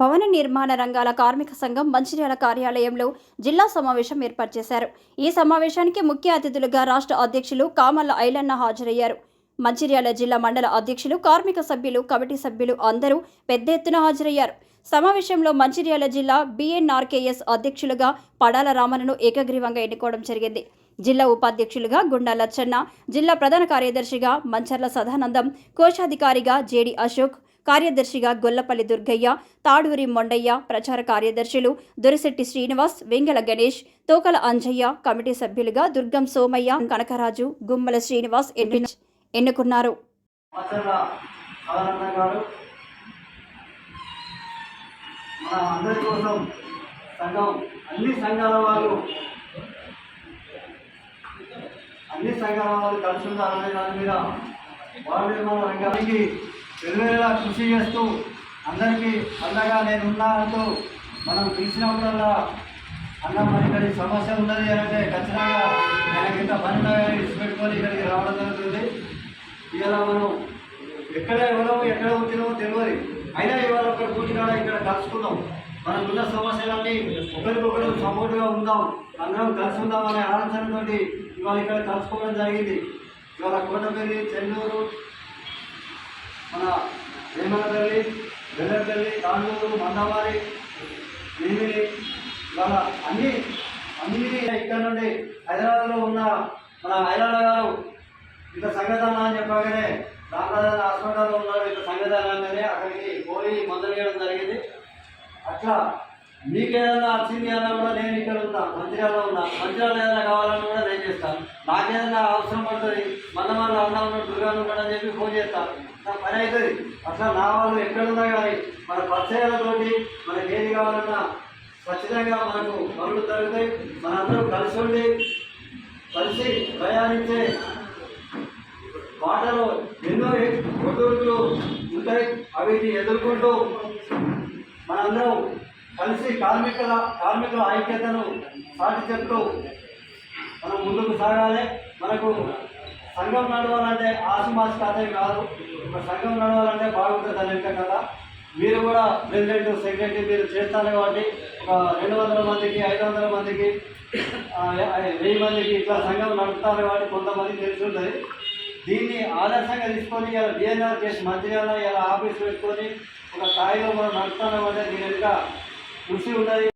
భవన నిర్మాణ రంగాల కార్మిక సంఘం మంచిర్యాల కార్యాలయంలో జిల్లా సమావేశం ఏర్పాటు చేశారు. ఈ సమావేశానికి ముఖ్య అతిథులుగా రాష్ట్ర అధ్యక్షులు కామల్ల ఐలన్న హాజరయ్యారు. మంచిర్యాల జిల్లా మండల అధ్యక్షులు కార్మిక సభ్యులు కమిటీ సభ్యులు అందరూ పెద్ద ఎత్తున హాజరయ్యారు. సమావేశంలో మంచిర్యాల జిల్లా బిఎన్ఆర్కేఎస్ అధ్యక్షులుగా పడాల రామన్నను ఏకగ్రీవంగా ఎన్నుకోవడం జరిగింది. జిల్లా ఉపాధ్యక్షులుగా గుండా లచ్చన్న జిల్లా ప్రధాన కార్యదర్శిగా మంచర్ల సదానందం కోశాధికారిగా జేడి అశోక్ కార్యదర్శిగా గొల్లపల్లి దుర్గయ్య తాడూరి మొండయ్య ప్రచార కార్యదర్శులు దొరిశెట్టి శ్రీనివాస్ వెంగళ గణేష్ తోకల అంజయ్య కమిటీ సభ్యులుగా దుర్గం సోమయ్య కనకరాజు గుమ్మల శ్రీనివాస్ ఎన్ను- ఎన్నుకున్నారు. మన అందరి కోసం సంఘం అన్ని సంఘాల వాళ్ళు అన్ని సంఘాల వాళ్ళు కలిసి ఉండాలనే దాని మీద వార్డు నిర్మాణ రంగానికి వెలువేలా కృషి చేస్తూ అందరికీ అండగా నేను ఉన్నానంటూ మనం పిలిచినప్పుడల్లా అన్న మరి ఇక్కడ సమస్య ఉన్నది అంటే ఖచ్చితంగా ఆయనకి ఇంత పని పెట్టుకొని ఇక్కడికి రావడం జరుగుతుంది. ఇలా మనం ఎక్కడ ఇవ్వడం ఎక్కడ వచ్చినామో తెలియదు అయినా ఇవాళ ఒక కూర్చున్నాడ ఇక్కడ కలుసుకుందాం. మనకున్న సమస్యలన్నీ ఒకరికొకరు సపోర్ట్గా ఉందాం. అందరం కలిసి ఉందాం అనే ఆలోచనతోటి ఇవాళ ఇక్కడ కలుసుకోవడం జరిగింది. ఇవాళ కోటపల్లి చెన్నూరు మన వేమనపల్లి వెల్లపల్లి తాండూరు మందవారి భీమిలి ఇవాళ అన్ని అన్ని ఇక్కడ నుండి హైదరాబాద్లో ఉన్న మన హైదరాబాద్ గారు ఇంత సంగతాన అని చెప్పగానే రామరాజు హాస్పిటల్లో ఉన్నాడు ఇంత సంగతాన అనగానే అక్కడికి పోయి మొదలు చేయడం జరిగింది. అట్లా మీకేదన్నా వచ్చింది అన్నా కూడా నేను ఇక్కడ ఉన్నా మంచిర్యాలలో ఉన్నా మంచిర్యాలలో ఏదైనా కావాలన్నా కూడా నేను చేస్తాను నాకేదైనా అవసరం పడుతుంది మన వాళ్ళు అన్నా ఉన్నాడు దుర్గాను అని చెప్పి ఫోన్ చేస్తాను నా పని అవుతుంది అసలు నా వాళ్ళు ఎక్కడున్నా కానీ మన పరిచయాలతోటి మనకి ఏది కావాలన్నా ఖచ్చితంగా మనకు పనులు తగ్గుతాయి మనందరూ కలిసి ఉండి కలిసి ప్రయాణించే బాటలో ఎన్నో ఒడిదుడుకులు ఉంటాయి. అవిటి ఎదుర్కొంటూ మనందరం కలిసి కార్మికుల కార్మికుల ఐక్యతను సాటి చెప్తూ మనం ముందుకు సాగాలి. మనకు సంఘం నడవాలంటే ఆసుమాసి కథే కాదు. ఒక సంఘం నడవాలంటే బాగుంటుంది అని కదా. మీరు కూడా ప్రెసిడెంట్ సెక్రటరీ మీరు చేస్తారు కాబట్టి ఒక రెండు వందల మందికి ఐదు వందల మందికి వెయ్యి మందికి ఇట్లా సంఘం నడుపుతారు కాబట్టి కొంతమంది తెలిసి ఉంటుంది. దీన్ని ఆదర్శంగా తీసుకొని ఇలా డిఎన్ఆర్ చేసి మంచిర్యాల ఇలా ఆఫీస్ పెట్టుకొని ఒక స్థాయిలో మనం నడుపుతున్నాం అంటే దీని వెనుక కృషి ఉన్నది